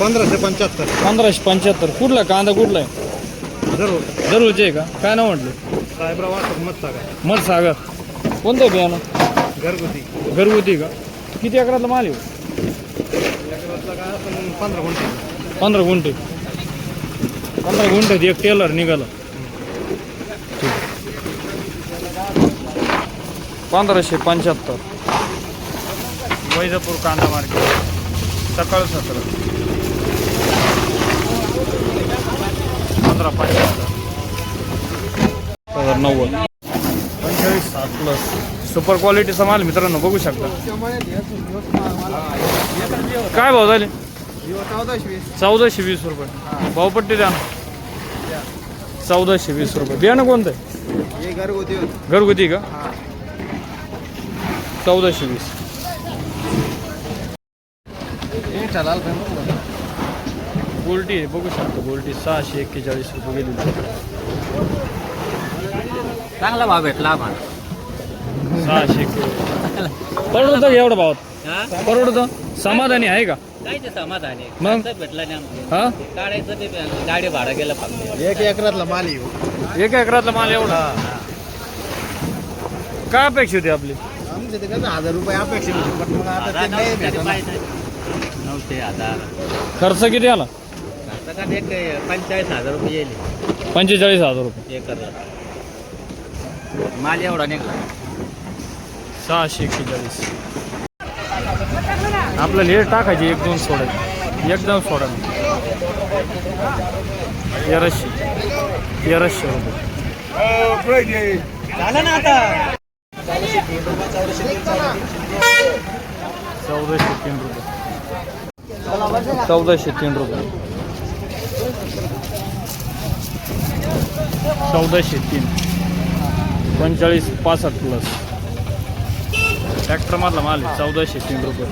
पंधराशे पंच्याहत्तर. पंधराशे पंच्याहत्तर. कुठला कांदा कुठला आहे? जरूर. दररोजचे आहे का? काय नाव म्हटलं? साहेबराव मत सांगा मध सागर कोणतं आहे बियाणं? घरगुती. घरगुती का? किती एकरातला माल आहे एकरातला काय आपण पंधरा गुंठे. पंधरा गुंठे. पंधरा गुंठे एक टेलर निघाला. पंधराशे पंच्याहत्तर. वैजापूर कांदा मार्केट. सकाळ सत्र. पंधरा हजार नव्वद. पंचेचाळीस सात प्लस सुपर क्वालिटीचा माल मित्रांनो बघू शकता. काय भाव झाले? चौदाशे वीस रुपये. भावपट्टी द्या ना. चौदाशे वीस रुपये. बियाणं कोणतं आहे? हे घरगुती घरगुती का? चौदाशे वीस. लाल गोल्टी आहे बघू शकतो गोल्टी सहाशे एक्केचाळीस रुपये गेली चांगला भाव भेटला आम्हाला. सहाशे परवडतं एवढं भावात परवडतं? समाधानी आहे का? समाधान मग? भेटला नाही हा? गाडी भाडं गेलं फक्त. एक एकरातला माल येऊ एका एकरातला माल एवढा? काय अपेक्षा होती आपली? हजार रुपये अपेक्षित होते पण मग आता ते नाही नऊशे हजार खर्च किती आला? आता एक पंचेचाळीस हजार रुपये येईल पंचेचाळीस हजार रुपये. एकरला माल एवढा निघला. सहाशे एक्केचाळीस आपल्याला हे टाकायचे एक दोन सोडायचे एकदम सोडा. तेराशे. तेराशे रुपये. झालं ना आता. चौदाशे तीन रुपये. चौदाशे तीन रुपये. चौदाशे तीन. पंचेचाळीस पासष्ट प्लस ट्रॅक्टरमधला माल चौदाशे तीन रुपये.